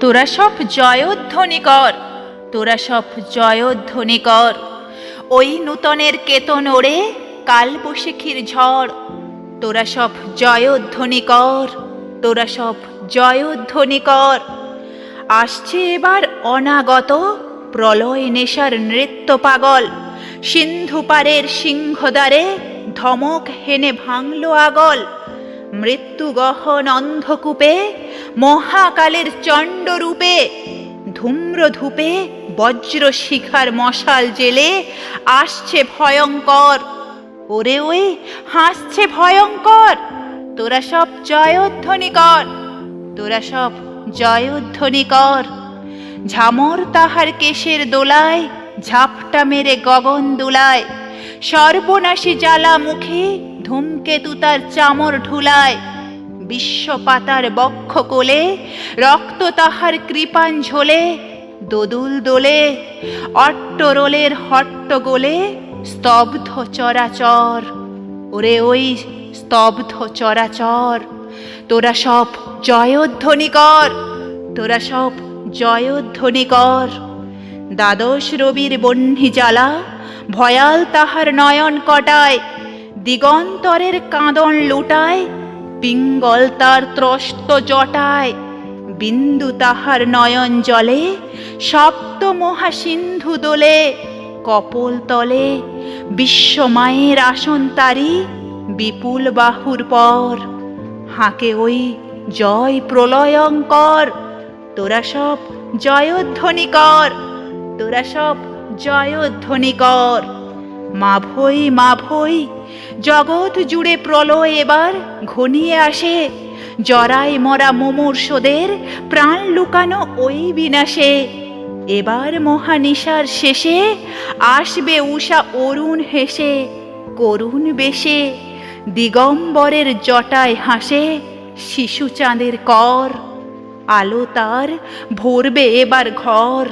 তোরা সব জয়ধ্বনি কর তোরা সব জয়ধ্বনি কর ওই নূতনের কেতন ওড়ে, কাল বৈশাখীর ঝড়। তোরা সব জয়ধ্বনি কর তোরা সব জয়ধ্বনি কর আসছে এবার অনাগত প্রলয় নেশার নৃত্য পাগল। সিন্ধু পারের সিংহদ্বারে ধমক হেনে ভাঙল আগল। মৃত্যু গহন অন্ধকূপে মহাকালের চণ্ডরূপে ধূম্র ধূপে বজ্র শিখার মশাল জেলে আসছে ভয়ঙ্কর। ওরে ওই হাসছে ভয়ঙ্কর। তোরা সব জয়ধ্বনি কর তোরা সব জয়ধ্বনি কর ঝামর তাহার কেশের দোলায়, ঝাপটা মেরে গগন দোলায়। সর্বনাশী জ্বালা মুখে ধূমকেতু তার চামর ঢুলায়। বিশ্বপাতার বক্ষ কোলে রক্ত তাহার কৃপান ঝোলে দোদুল দোলে, অট্টরোলের হট্ট গোলে স্তব্ধ চরাচর। ওরে ওই স্তব্ধ চরাচর, তোরা সব জয়ধ্বনি কর তোরা সব জয়ধ্বনি কর দ্বাদশ রবির বহ্নি জ্বালা, ভয়াল তাহার নয়ন কটায়, দিগন্তরের কাঁদন লুটায় পিঙ্গল তার ত্রস্ত জটায়। বিন্দু তাহার নয়ন জলে, সপ্ত মহাসিন্ধু দোলে। কপল তলে বিশ্বমায়ের আসন তারি, বিপুল বাহুর পর। হাঁকে ওই জয় প্রলয়ঙ্কর, তোরা সব জয়ধ্বনি কর তোরা সব জয়ধ্বনি কর মা ভই মা ভই জগৎ জুড়ে প্রলয় এবার ঘনিয়ে আসে। জরাই মরা মুমূর্ষদের প্রাণ লুকানো ওই বিনাশে। এবার মহানিশার শেষে আসবে উষা অরুণ হেসে, করুণ বেশে। দিগম্বরের জটায় হাসে শিশু চাঁদের কর। আলো তার ভরবে এবার ঘর।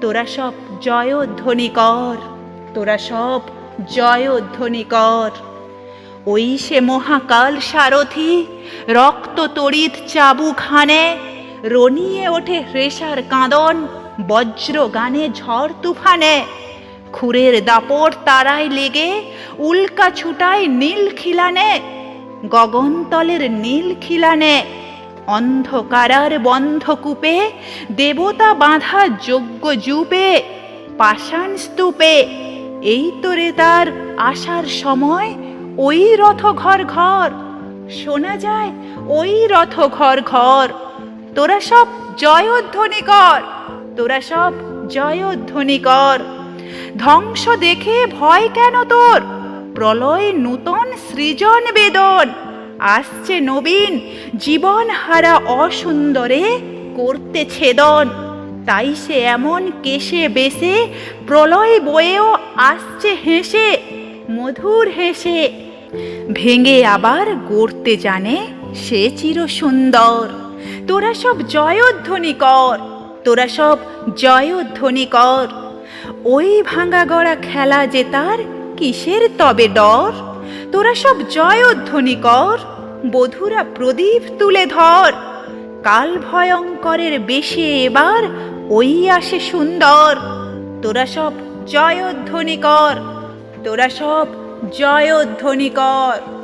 তোরা সব জয়ধ্বনি কর। তোরা সব জয়ধ্বনি কর ওই সে মহাকাল সারথি, রক্ত তড়িৎ চাবুক হানে রনিয়ে ওঠে হ্রেষার কাঁদন, বজ্র গানে ঝড় তুফানে। খুরের দাপট তারায় লেগে, উল্কা ছুটায় নীল খিলানে, গগনতলের নীল খিলানে। অন্ধকারার বন্ধকূপে, দেবতা বাঁধা যজ্ঞ জুপে, পাষাণ স্তূপে এই তোরে তার আসার সময় ওই রথ ঘর। ঘর শোনা যায়, ওই রথ ঘর। ঘর তোরা সব জয়ধ্বনি কর, তোরা সব জয়ধ্বনি কর। ধ্বংস দেখে ভয় কেন তোর? প্রলয় নূতন সৃজন বেদন। আসছে নবীন জীবন হারা অসুন্দরে করতে ছেদন তাই সে এমন কেশে বেশে প্রলয় বয়েও আসছে হেসে, মধুর হেসে। ভেঙে আবার গড়তে জানে সে চির সুন্দর তোরা সব জয়ধ্বনি কর তোরা সব জয়ধ্বনি কর ওই ভাঙা গড়া খেলা যে তার কিসের তবে ডর? তোরা সব জয়ধ্বনি কর বধুরা প্রদীপ তুলে ধর। কাল ভয়ঙ্করের বেশি এবার ওই আসে সুন্দর। তোরা সব জয়ধ্বনি কর তোরা সব জয়ধ্বনি কর